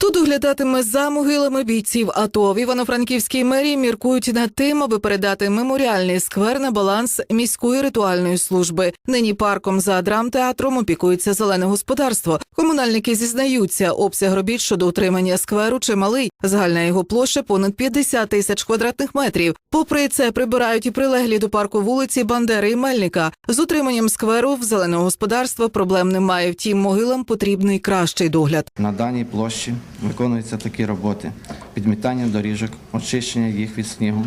Хто доглядатиме за могилами бійців АТО в Івано-Франківській мерії міркують над тим, аби передати меморіальний сквер на баланс міської ритуальної служби. Нині парком за драмтеатром опікується зелене господарство. Комунальники зізнаються, обсяг робіт щодо утримання скверу чималий. Загальна його площа понад 50 тисяч квадратних метрів. Попри це прибирають і прилеглі до парку вулиці Бандери і Мельника. З утриманням скверу в зеленого господарства проблем немає. Втім, могилам потрібний кращий догляд. На даній площі виконуються такі роботи: підмітання доріжок, очищення їх від снігу,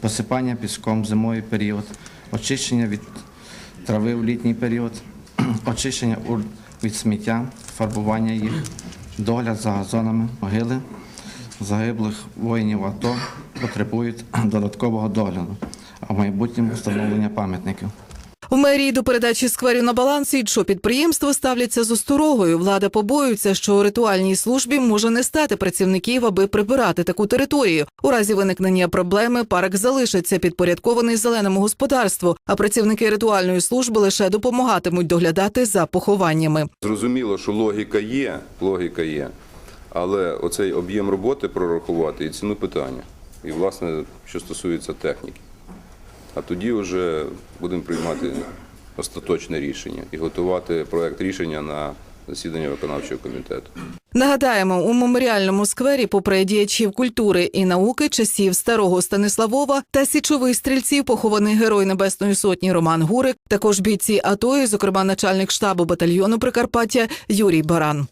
посипання піском в зимовий період, очищення від трави в літній період, очищення від сміття, фарбування їх, догляд за газонами, могили загиблих воїнів АТО потребують додаткового догляду, а в майбутньому встановлення пам'ятників. У мерії до передачі скверів на баланс іншого підприємства ставляться з осторогою. Влада побоюється, що у ритуальній службі може не стати працівників, аби прибирати таку територію. У разі виникнення проблеми парк залишиться підпорядкований зеленому господарству, а працівники ритуальної служби лише допомагатимуть доглядати за похованнями. Зрозуміло, що логіка є, логіка є, але оцей об'єм роботи прорахувати і ціну питання. І, власне, що стосується техніки. А тоді вже будемо приймати остаточне рішення і готувати проект рішення на засідання виконавчого комітету. Нагадаємо, у меморіальному сквері, попри діячів культури і науки часів старого Станиславова та січових стрільців, похований герой Небесної сотні Роман Гурик, також бійці АТО, і, зокрема, начальник штабу батальйону Прикарпаття Юрій Баран.